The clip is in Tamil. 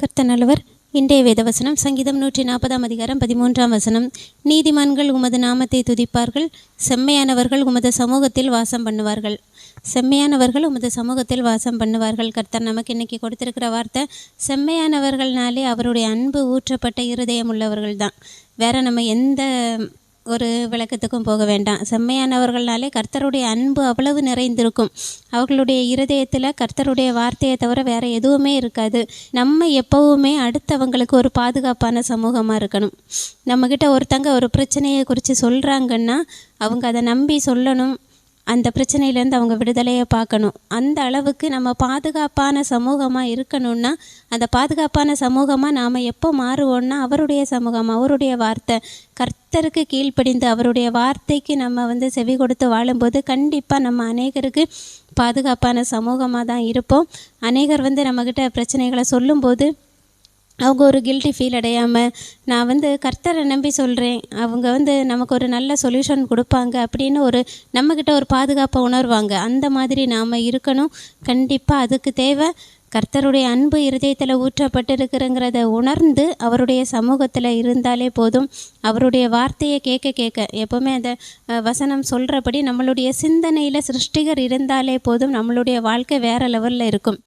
கர்த்த இன்றைய வேதவசனம் சங்கீதம் நூற்றி நாற்பதாம் அதிகாரம் பதிமூன்றாம் வசனம். நீதிமான்கள் உமது நாமத்தை துதிப்பார்கள் செம்மையானவர்கள் உமது சமூகத்தில் வாசம் பண்ணுவார்கள். செம்மையானவர்கள் உமது சமூகத்தில் வாசம் பண்ணுவார்கள். கர்த்தர் நமக்கு இன்னைக்கு கொடுத்திருக்கிற வார்த்தை செம்மையானவர்கள்னாலே அவருடைய அன்பு ஊற்றப்பட்ட இருதயம் உள்ளவர்கள் தான் வேற நம்ம எந்த ஒரு விளக்கத்துக்கும் போக வேண்டாம். செம்மையானவர்கள்னாலே கர்த்தருடைய அன்பு அவ்வளவு நிறைந்திருக்கும். அவர்களுடைய இருதயத்தில் கர்த்தருடைய வார்த்தையை தவிர வேறு எதுவுமே இருக்காது. நம்ம எப்போவுமே அடுத்தவங்களுக்கு ஒரு பாதுகாப்பான சமூகமாக இருக்கணும். நம்மக்கிட்ட ஒருத்தங்க ஒரு பிரச்சனையை குறித்து சொல்கிறாங்கன்னா அவங்க அதை நம்பி சொல்லணும். அந்த பிரச்சனையிலேருந்து அவங்க விடுதலையை பார்க்கணும். அந்த அளவுக்கு நம்ம பாதுகாப்பான சமூகமாக இருக்கணும்னா அந்த பாதுகாப்பான சமூகமாக நாம் எப்போ மாறுவோம்னா அவருடைய சமூகம் அவருடைய வார்த்தை கர்த்தருக்கு கீழ்ப்படிந்து அவருடைய வார்த்தைக்கு நம்ம வந்து செவி கொடுத்து வாழும்போது கண்டிப்பாக நம்ம அநேகருக்கு பாதுகாப்பான சமூகமாக தான் இருப்போம். அநேகர் வந்து நம்மக்கிட்ட பிரச்சனைகளை சொல்லும்போது அவங்க ஒரு கில்ட்டி ஃபீல் அடையாமல் நான் வந்து கர்த்தரை நம்பி சொல்கிறேன் அவங்க வந்து நமக்கு ஒரு நல்ல சொல்யூஷன் கொடுப்பாங்க அப்படின்னு ஒரு நம்மக்கிட்ட ஒரு பாதுகாப்பை உணர்வாங்க. அந்த மாதிரி நாம் இருக்கணும். கண்டிப்பாக அதுக்கு தேவை கர்த்தருடைய அன்பு இருதயத்தில் ஊற்றப்பட்டிருக்கிறங்கிறத உணர்ந்து அவருடைய சமூகத்தில் இருந்தாலே போதும். அவருடைய வார்த்தையை கேட்க கேட்க எப்போவுமே அந்த வசனம் சொல்கிறபடி நம்மளுடைய சிந்தனையில் சிருஷ்டிகர் இருந்தாலே போதும். நம்மளுடைய வாழ்க்கை வேறு லெவலில் இருக்கும்.